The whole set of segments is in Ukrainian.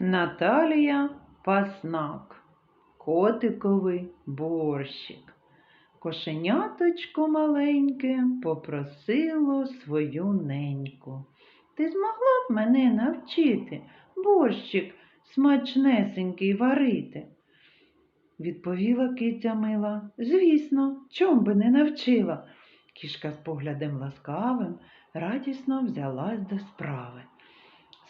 Наталія Паснак. Котиковий борщик. Кошеняточко маленьке попросило свою неньку. Ти змогла б мене навчити борщик смачнесенький варити? Відповіла киця мила. Звісно, чом би не навчила. Кішка з поглядом ласкавим радісно взялась до справи.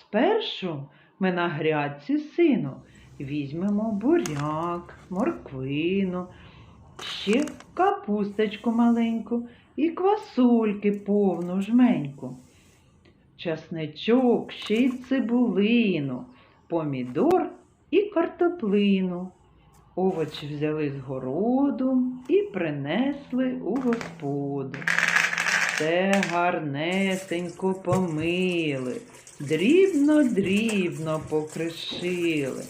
Спершу ми на грядці сину візьмемо буряк, морквину, ще капусточку маленьку і квасольки повну жменьку, часничок, ще й цибулину, помідор і картоплину. Овочі взяли з городу і принесли у господу. Все гарнесенько помили, дрібно-дрібно покришили,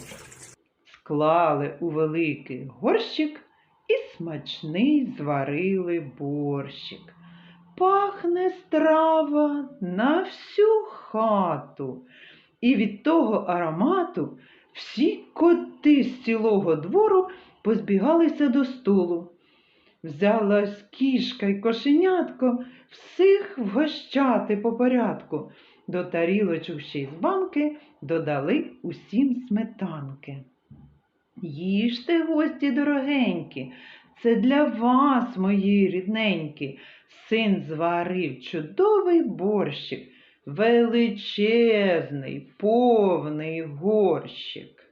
склали у великий горщик і смачний зварили борщик. Пахне страва на всю хату, і від того аромату всі коти з цілого двору позбігалися до столу. Взялась кішка й кошенятко всіх вгощати по порядку. До тарілочок ще з банки додали усім сметанки. Їжте, гості дорогенькі, це для вас, мої рідненькі. Син зварив чудовий борщик, величезний, повний горщик.